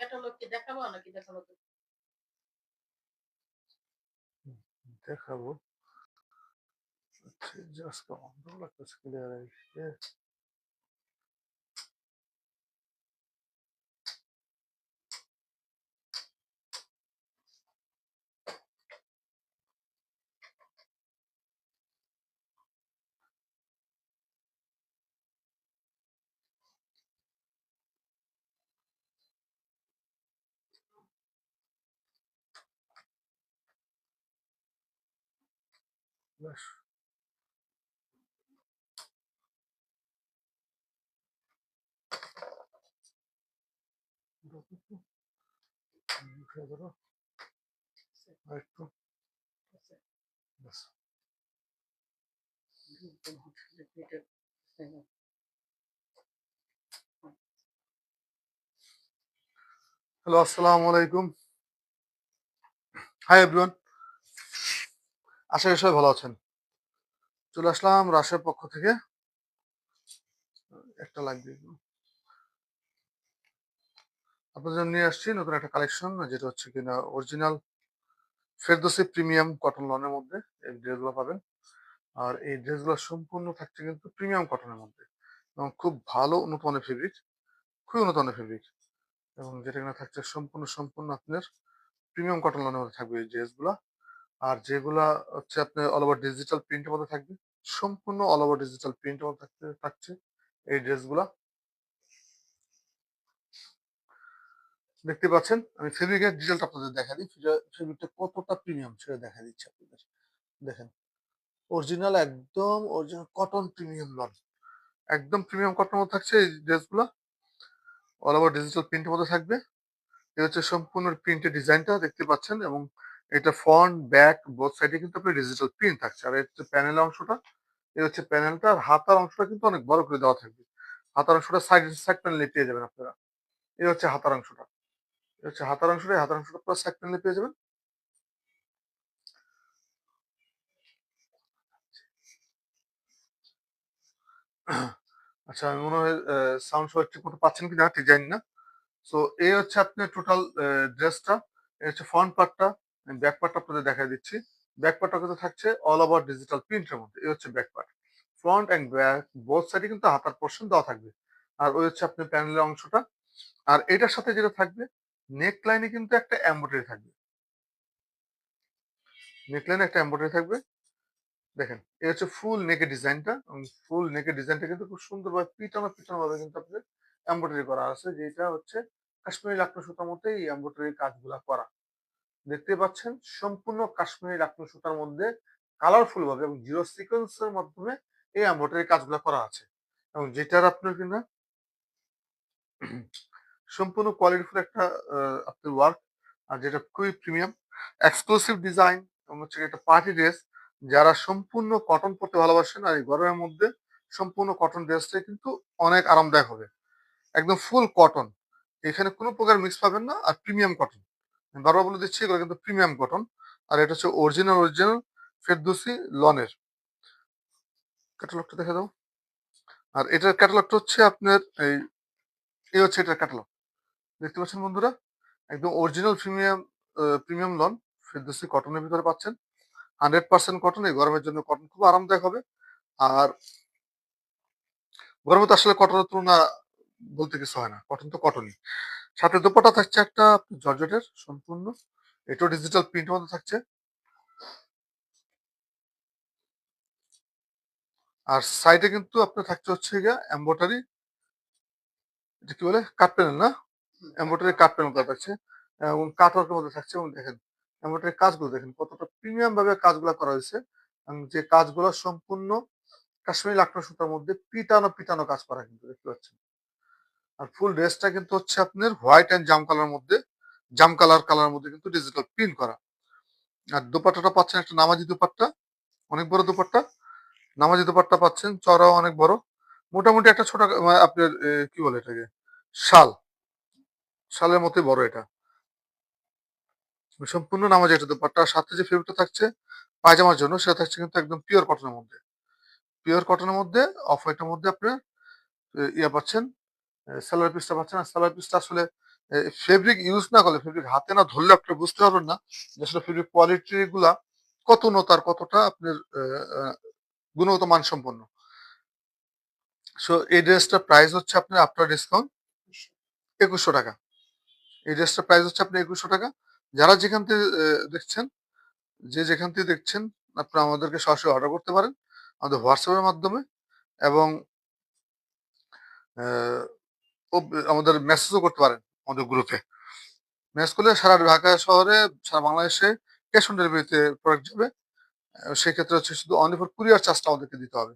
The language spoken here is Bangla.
দেখাবো নাকি দেখাবো? দেখাবো আচ্ছা জাস্ট লাগতেছে clear Yes. Şuralara. Ayıttım. Hello, Assalamu alaikum. Hi everyone. আশা করি সবাই ভালো আছেন। চলে আসলাম রাশের পক্ষ থেকে। একটা লাগবে আপনাদের জন্য নিয়ে আসছি নতুন একটা কালেকশন যেটা হচ্ছে কিনা অরিজিনাল ফেরদোসি প্রিমিয়াম কটন লনের মধ্যে। এই ড্রেসগুলো পাবেন। আর এই ড্রেসগুলো সম্পূর্ণ থাকছে কিন্তু প্রিমিয়াম কটনের মধ্যে। এবং খুব ভালো উন্নত মানের ফেব্রিক খুবই উন্নত মানের ফেব্রিক এবং যেটা কিনা থাকছে সম্পূর্ণ সম্পূর্ণ আপনার প্রিমিয়াম কটন লনের মধ্যে থাকবে এই ড্রেসগুলো আর যেগুলা হচ্ছে আপনার অল ওভার ডিজিটাল প্রিন্টের মধ্যে থাকবে, সম্পূর্ণ অল ওভার ডিজিটাল প্রিন্টের মধ্যে থাকতে, থাকছে এই ড্রেসগুলা দেখতে পাচ্ছেন? আমি ফেব্রিকের ডিটেলটা আপনাদের দেখা দিই। ফেব্রিকটা কতটা প্রিমিয়াম সেটা দেখা দিচ্ছি আপনাদের। দেখেন অরিজিনাল একদম অরিজিনাল কটন প্রিমিয়াম লন। একদম প্রিমিয়াম কটনের মধ্যে থাকছে এই ড্রেসগুলো অল ওভার ডিজিটাল প্রিন্টের মধ্যে থাকবে। এটা হচ্ছে সম্পূর্ণ প্রিন্টের ডিজাইনটা দেখতে পাচ্ছেন? এবং এটা ফ্রন্ট ব্যাক বোথ সাইডে কিন্তু আপনার ডিজিটাল প্রিন্ট থাকছে। আর এটা প্যানেল অংশটা এটা হচ্ছে প্যানেলটা আর হাতার অংশটা কিন্তু অনেক বড় করে দেওয়া থাকবে। হাতার অংশটা সাইড সাইড প্যানেলে পেয়ে যাবেন আপনারা। এটা হচ্ছে হাতার অংশটা। এটা হচ্ছে হাতার অংশটা, এই হাতার অংশটা পুরো সাইড প্যানেলে পেয়ে যাবেন। আচ্ছা আমি মনে হয় সাউন্ড সবাই ঠিক মতো পাচ্ছেন কি না ঠিক জানি না। সো এই হচ্ছে আপনার টোটাল ড্রেসটা এই হচ্ছে ফ্রন্ট পার্টটা ব্যাক পার্টটা আপনাদের দেখা দিচ্ছি। ব্যাক পার্টটা কিন্তু থাকছে অল ওভার ডিজিটাল প্রিন্টের মধ্যে, এই হচ্ছে back part front and back both সাইডে কিন্তু হাতার পোর্শন দেওয়া থাকবে। আর ওই হচ্ছে আপনার প্যানেলের অংশটা। আর এটার সাথে যেটা থাকবে নেক লাইনে কিন্তু একটা এম্ব্রয়ডারি থাকবে। নেক লাইনে একটা এম্ব্রয়ডারি থাকবে। দেখেন এই হচ্ছে ফুল নেকের ডিজাইনটা ফুল নেকের ডিজাইনটা কিন্তু খুব সুন্দরভাবে পিটানো পিটানো ভাবে কিন্তু আপনাদের এম্ব্রয়ডারি করা আছে। যেটা হচ্ছে কাশ্মীরি লাকনো সুতার মধ্যে এই এম্ব্রয়ডারি কাজগুলা করা। দেখতে পাচ্ছেন সম্পূর্ণ কাশ্মীরি লাকনো সুতার মধ্যে কালারফুল ভাবে এবং জিরো সিকোয়েন্সের মাধ্যমে এই এম্ব্রয়ডারি কাজগুলা করা আছে। এবং যেটার আপনার কিনা সম্পূর্ণ কোয়ালিটিফুল একটা আপনার ওয়ার্ক আর যেটা খুবই প্রিমিয়াম এক্সক্লুসিভ ডিজাইন এবং হচ্ছে একটা পার্টি ড্রেস যারা সম্পূর্ণ কটন পরতে ভালোবাসেন আর এই গরমের মধ্যে সম্পূর্ণ কটন ড্রেসটাই কিন্তু অনেক আরামদায়ক হবে। একদম ফুল কটন এখানে কোনো প্রকার মিক্স পাবেন না, আর প্রিমিয়াম কটন বারবার বলে দিচ্ছি, এগুলো কিন্তু প্রিমিয়াম কটন আর এটা হচ্ছে অরিজিনাল অরিজিনাল ফেরদুসি লনের ক্যাটালগটা দেখে দাও। আর এটার ক্যাটালগটা হচ্ছে আপনার এই এই হচ্ছে এটার ক্যাটালগ দেখতে পাচ্ছেন বন্ধুরা? একদম original premium premium lawn Ferdousi কটনের ভিতরে পাচ্ছেন। হান্ড্রেড পার্সেন্ট কটন এই গরমের জন্য কটন খুব আরামদায়ক হবে। আর গরমে তো আসলে কটনের তুলনা বলতে কিছু হয় না। কটন তো কটনই সাথে দোপাটা থাকছে একটা জর্জেটের সম্পূর্ণ। এটাও ডিজিটাল প্রিন্টের মধ্যে থাকছে। আর সাইডে কিন্তু আপনার থাকছে হচ্ছে গিয়া এম্বোটারি কি বলে? কাট প্যানেল না? এম্বোটারি কাট প্যানেল করা থাকছে। এবং কাটওয়ার্কের মধ্যে থাকছে। এবং দেখেন এম্বোটারি কাজগুলো দেখেন, কতটা প্রিমিয়াম ভাবে কাজগুলো করা হয়েছে। যে কাজগুলো সম্পূর্ণ কাশ্মীর লাকড়া সুতার মধ্যে পিটানো পিটানো কাজ করা কিন্তু দেখতে পাচ্ছেন। আর ফুল ড্রেসটা কিন্তু হচ্ছে আপনার হোয়াইট অ্যান্ড জাম কালার মধ্যে জাম কালার কালার মধ্যে কিন্তু ডিজিটাল প্রিন্ট করা। আর দুপাট্টাটা পাচ্ছেন একটা নামাজি দুপাট্টা, অনেক বড় দুপাট্টা। নামাজি দুপাট্টা পাচ্ছেন চড়াও অনেক বড়। মোটামুটি একটা ছোট মানে আপনার কি বলে এটাকে? শাল। শালের মতোই বড় এটা। সম্পূর্ণ নামাজি একটা দুপাট্টা। সাথে যে ফেব্রিকটা থাকছে, পায়জামার জন্য, সেটা থাকছে কিন্তু একদম পিওর কটনের মধ্যে। পিওর কটনের মধ্যে অফ হোয়াইটের মধ্যে আপনার ইয়ে পাচ্ছেন স্যালারি পিসটা পাচ্ছেন আর স্যালারি পিসটা আসলে ফেব্রিক ইউজ না করলে ফেব্রিক হাতে না ধরলে আপনি বুঝতে পারবেন না যে আসলে ফেব্রিক কোয়ালিটি গুলা কত উন্নত আর কতটা আপনার গুণগত মান সম্পন্ন সো এই ড্রেসটার প্রাইস হচ্ছে আপনার আফটার ডিসকাউন্ট একুশশো টাকা। এই ড্রেসটার প্রাইস হচ্ছে আপনার একুশশো টাকা। যারা যেখান থেকে দেখছেন, যে যেখান থেকে দেখছেন, আপনারা আমাদেরকে সরাসরি অর্ডার করতে পারেন আমাদের হোয়াটসঅ্যাপের মাধ্যমে এবং আমাদের মেসেজও করতে পারেন আমাদের গ্রুপে মেসেজ করলে সারা ঢাকা শহরে, সারা বাংলাদেশে ক্যাশ অন ডেলিভারিতে প্রোডাক্ট যাবে। সেক্ষেত্রে হচ্ছে শুধু অনলি কুরিয়ার চার্জটা আমাদেরকে দিতে হবে।